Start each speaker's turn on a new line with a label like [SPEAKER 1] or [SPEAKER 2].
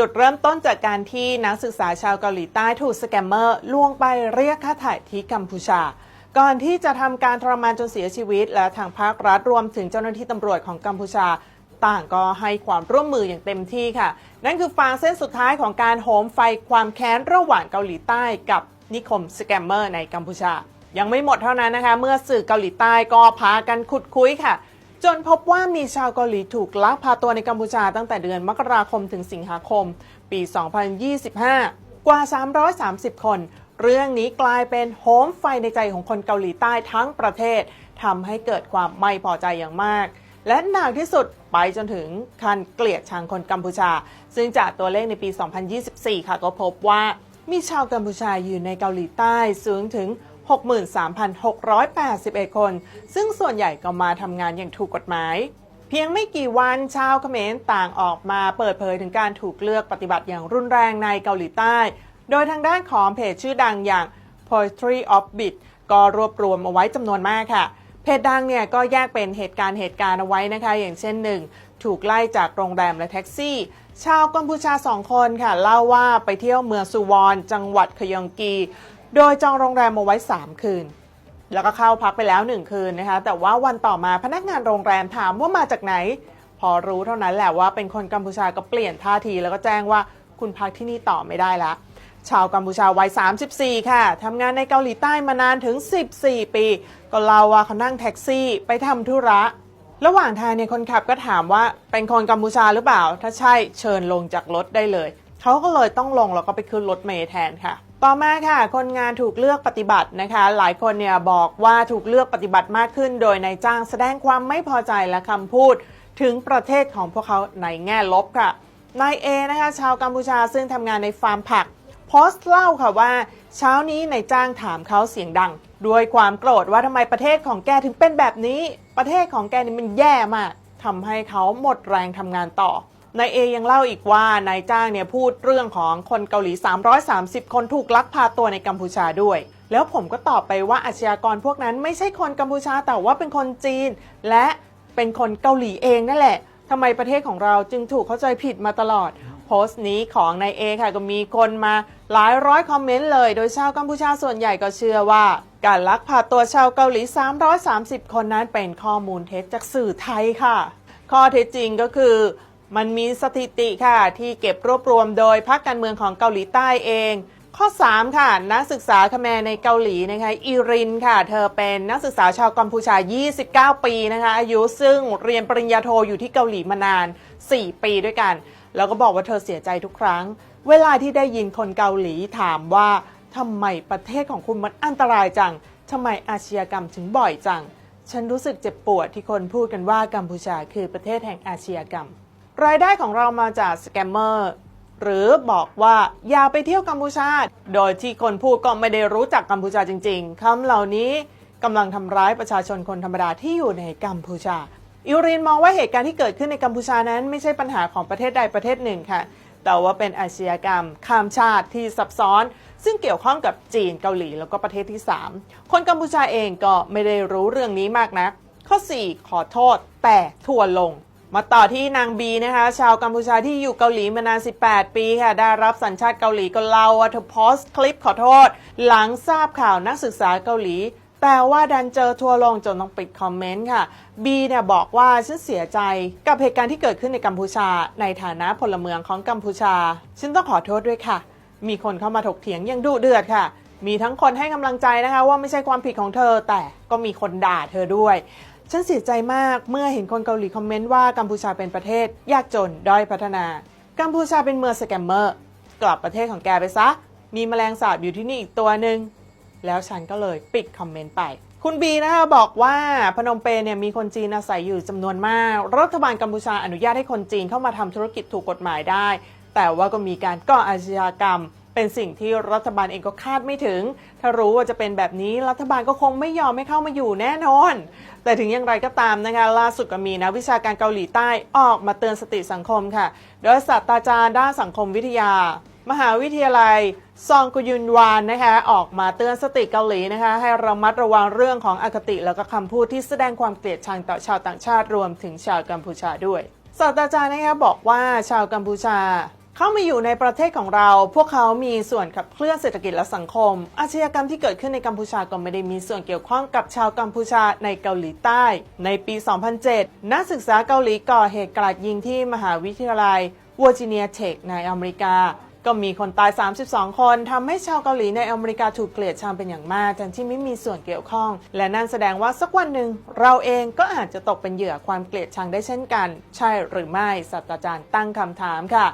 [SPEAKER 1] จุดเริ่มต้นจากการที่นักศึกษาชาวเกาหลีใต้ถูกสแกมเมอร์ลวงไปเรียกค่าถ่ายที่กัมพูชา ก่อนที่จะทำการทรมานจนเสียชีวิต และทางภาครัฐรวมถึงเจ้าหน้าที่ตำรวจของกัมพูชา ต่างก็ให้ความร่วมมืออย่างเต็มที่ค่ะ นั่นคือฟางเส้นสุดท้ายของการโหมไฟความแค้นระหว่างเกาหลีใต้กับนิคมสแกมเมอร์ในกัมพูชา ยังไม่หมดเท่านั้นนะคะ เมื่อสื่อเกาหลีใต้ก็พากันขุดคุยค่ะ จนพบว่ามีชาวเกาหลีถูกลักพาตัวในกัมพูชาตั้งแต่เดือนมกราคมถึงสิงหาคม ปี 2025 กว่า 330 คน เรื่องนี้กลายเป็นโหมไฟในใจของคนเกาหลีใต้ทั้งประเทศทำให้เกิดความไม่พอใจอย่างมาก และหนักที่สุดไปจนถึงขั้นเกลียดชังคนกัมพูชา ซึ่งจากตัวเลขในปี 2024 ค่ะก็พบว่ามีชาวกัมพูชาอยู่ในเกาหลีใต้สูงถึง 63,681 คน ซึ่งส่วนใหญ่ก็มาทำงานอย่างถูกกฎหมาย เพียงไม่กี่วันชาวเขมรต่างออกมาเปิดเผยถึงการถูกเลือกปฏิบัติอย่างรุนแรงในเกาหลีใต้ โดยทางด้านของเพจชื่อดังอย่าง Poetry of Bit ก็รวบรวมเอาไว้จำนวนมากค่ะ เพจดังเนี่ยก็แยกเป็นเหตุการณ์เหตุการณ์เอาไว้นะคะ อย่างเช่นหนึ่งถูกไล่จากโรงแรมและแท็กซี่ ชาวกัมพูชาสองคนค่ะ เล่าว่าไปเที่ยวเมืองสุวรรณจังหวัดขยองกี โดยจองโรงแรมมาไว้ 3 คืน แล้วก็เข้าพักไปแล้ว 1 คืนนะคะ แต่ว่าวันต่อมาพนักงานโรงแรมถามว่ามาจากไหน พอรู้เท่านั้นแหละว่าเป็นคนกัมพูชาก็เปลี่ยนท่าที แล้วก็แจ้งว่าคุณพักที่นี่ต่อไม่ได้ละชาวกัมพูชาวัย 34 ค่ะ ทำงานในเกาหลีใต้มานานถึง 14 ปี ก็เล่าว่าเขานั่งแท็กซี่ไปทำธุระ ระหว่างทางเนี่ยคนขับก็ถามว่าเป็นคนกัมพูชาหรือเปล่า ถ้าใช่เชิญลงจากรถได้เลย เขาก็เลยต้องลงแล้วก็ไปขึ้นรถเมล์แทนค่ะ ต่อมาค่ะ คนงานถูกเลือกปฏิบัตินะคะ หลายคนเนี่ยบอกว่าถูกเลือกปฏิบัติมากขึ้น โดยนายจ้างแสดงความไม่พอใจและคำพูด ถึงประเทศของพวกเขาในแง่ลบค่ะนายเอนะคะชาวกัมพูชาซึ่งทำงานในฟาร์มผักโพสต์เล่าค่ะว่า เช้านี้นายจ้างถามเขาเสียงดัง ด้วยความโกรธว่าทำไมประเทศของแกถึงเป็นแบบนี้ ประเทศของแกนี่มันแย่มากทำให้เขาหมดแรงทำงานต่อ นายเอยังเล่าอีกว่านายจ้างเนี่ยพูดเรื่องของคนเกาหลี 330 คนถูกลักพาตัวในกัมพูชาด้วยแล้วผมก็ตอบไปว่าอาชญากรพวกนั้นไม่ใช่คนกัมพูชาแต่ว่าเป็นคนจีน และเป็นคนเกาหลีเองนั่นแหละทำไมประเทศของเราจึงถูกเข้าใจผิดมาตลอด โพสต์นี้ของนายเอค่ะก็มีคนมาหลายร้อยคอมเมนต์เลย โดยชาวกัมพูชาส่วนใหญ่ก็เชื่อว่า การลักพาตัวชาวเกาหลี 330 คนนั้นเป็นข้อมูลเท็จจากสื่อไทยค่ะ ข้อเท็จจริงก็คือ มันมีสถิติค่ะที่เก็บรวบรวมโดยพรรคการเมืองของเกาหลีใต้เอง ข้อ 3 ค่ะ นักศึกษาคแมในเกาหลีนะคะอีรินค่ะ เธอเป็นนักศึกษาชาวกัมพูชา 29 ปีนะคะอายุซึ่งเรียนปริญญาโทอยู่ที่เกาหลีมานาน 4 ปีด้วยกัน แล้วก็บอกว่าเธอเสียใจทุกครั้ง เวลาที่ได้ยินคนเกาหลีถามว่าทำไมประเทศของคุณมันอันตรายจังทำไมอาชญากรรมถึงบ่อยจัง ฉันรู้สึกเจ็บปวดที่คนพูดกันว่ากัมพูชาคือประเทศแห่งอาชญากรรม รายได้ของเรามาจากสแกมเมอร์หรือบอกว่าอย่าไปเที่ยวกัมพูชา โดยที่คนพูดก็ไม่ได้รู้จักกัมพูชาจริง ๆคำเหล่านี้กำลังทำร้ายประชาชนคนธรรมดาที่อยู่ในกัมพูชา อิรินมองว่าเหตุการณ์ที่เกิดขึ้นในกัมพูชานั้น ไม่ใช่ปัญหาของประเทศใดประเทศหนึ่งค่ะ แต่ว่าเป็นอาชญากรรม ข้ามชาติที่ซับซ้อน ซึ่งเกี่ยวข้องกับจีนเกาหลีแล้วก็ประเทศที่ 3 คนกัมพูชาเองก็ไม่ได้รู้เรื่องนี้มากนัก ข้อ 4 ขอโทษแต่ทัวลง มาต่อที่นางบีนะคะ ชาวกัมพูชาที่อยู่เกาหลีมานาน 18 ปีค่ะ ได้รับสัญชาติเกาหลีก็เล่าว่าเธอโพสต์คลิปขอโทษ หลังทราบข่าวนักศึกษาเกาหลี แต่ว่าดันเจอทัวร์ลงจนต้องปิดคอมเมนต์ค่ะ บีเนี่ยบอกว่าฉันเสียใจกับเหตุการณ์ที่เกิดขึ้นในกัมพูชา ในฐานะพลเมืองของกัมพูชา ฉันต้องขอโทษด้วยค่ะ มีคนเข้ามาถกเถียงอย่างดุเดือดค่ะ มีทั้งคนให้กำลังใจนะคะ ว่าไม่ใช่ความผิดของเธอ แต่ก็มีคนด่าเธอด้วย ฉันเสียใจมากเมื่อเห็นคนเกาหลีคอมเมนต์ว่ากัมพูชาเป็นประเทศ ยากจนด้อยพัฒนา กัมพูชาเป็นเมืองสแกมเมอร์ กลับประเทศของแกไปซะ มีแมลงสาบอยู่ที่นี่อีกตัวหนึ่งแล้วฉันก็เลยปิดคอมเมนต์ไป คุณบีนะคะบอกว่าพนมเปญเนี่ยมีคนจีนอาศัยอยู่จำนวนมาก รัฐบาลกัมพูชาอนุญาตให้คนจีนเข้ามาทำธุรกิจถูกกฎหมายได้ แต่ว่าก็มีการก่ออาชญากรรม เป็นสิ่งที่รัฐบาลเองก็คาดไม่ถึง ถ้ารู้ว่าจะเป็นแบบนี้รัฐบาลก็คงไม่ยอมให้เข้ามาอยู่แน่นอน แต่ถึงอย่างไรก็ตามนะคะล่าสุดก็มีนักวิชาการเกาหลีใต้ออกมาเตือนสติสังคมค่ะ โดยศาสตราจารย์ด้านสังคมวิทยา มหาวิทยาลัยซองกุยุนวานนะคะออกมาเตือนสติเกาหลีนะคะ ให้ระมัดระวังเรื่องของอคติแล้วก็คำพูดที่แสดงความเกลียดชังต่อชาวต่างชาติรวมถึงชาวกัมพูชาด้วยศาสตราจารย์นะคะบอกว่าชาวกัมพูชา เข้ามาอยู่ในประเทศของเรา พวกเขามีส่วนขับเคลื่อนเศรษฐกิจและสังคม อาชญากรรมที่เกิดขึ้นในกัมพูชาก็ไม่ได้มีส่วนเกี่ยวข้องกับชาวกัมพูชาในเกาหลีใต้ ในปี 2007 นักศึกษาเกาหลีก่อเหตุกราดยิงที่มหาวิทยาลัยวอร์จิเนียเทคในอเมริกา ก็มีคนตาย 32 คนทำให้ชาวเกาหลีในอเมริกาถูกเกลียดชังเป็นอย่างมากทั้งที่ไม่มีส่วนเกี่ยวข้อง และนั่นแสดงว่าสักวันหนึ่ง เราเองก็อาจจะตกเป็นเหยื่อความเกลียดชังได้เช่นกัน ใช่หรือไม่ศาสตราจารย์ตั้งคำถามค่ะ